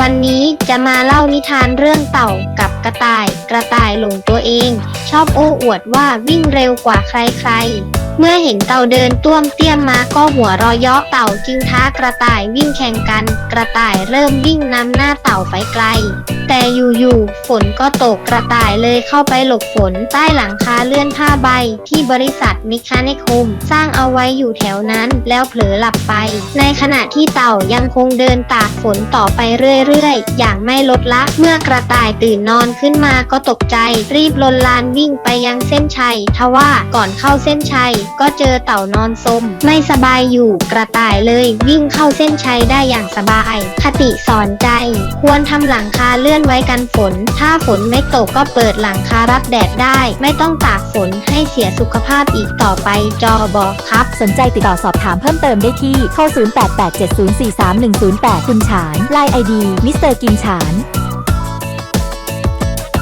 วันนี้จะมาเล่านิทานเรื่องเต่ากับกระต่าย กระต่ายหลงตัวเอง ชอบโอ้อวดว่าวิ่งเร็วกว่าใครๆ เมื่อเห็นเต่าเดินต้วมเตี้ยมมาก็หัวเรอยเยาะเต่าจึงท้ากระต่ายวิ่งแข่งกัน กระต่ายเริ่มวิ่งนำหน้าเต่าไปไกล อยู่ๆ ฝนก็ตกกระต่ายเลยเข้าไปหลบฝนใต้หลังคาเลื่อนผ้าใบ ที่บริษัทมิคานิคม สร้างเอาไว้อยู่แถวนั้นแล้วเผลอหลับไป ในขณะที่เต่ายังคงเดินตากฝนต่อไปเรื่อยๆ อย่างไม่ลดละ เมื่อกระต่ายตื่นนอนขึ้นมาก็ตกใจ รีบลนลานวิ่งไปยังเส้นชัยทว่าก่อนเข้าเส้นชัยก็เจอเต่านอนสม ไม่สบายอยู่กระต่ายเลยวิ่งเข้าเส้นชัยได้อย่างสบาย คติสอนใจ ควรทำหลังคาเลื่อนไว้กันฝน ถ้าฝนไม่ตกก็เปิดหลังคารับแดดได้ ไม่ต้องตากฝนให้เสียสุขภาพอีกต่อไปจอบอกครับ สนใจติดต่อสอบถามเพิ่มเติมได้ที่โทร0887043108 คุณฉานไลน์ไอดีมิสเตอร์กินฉาน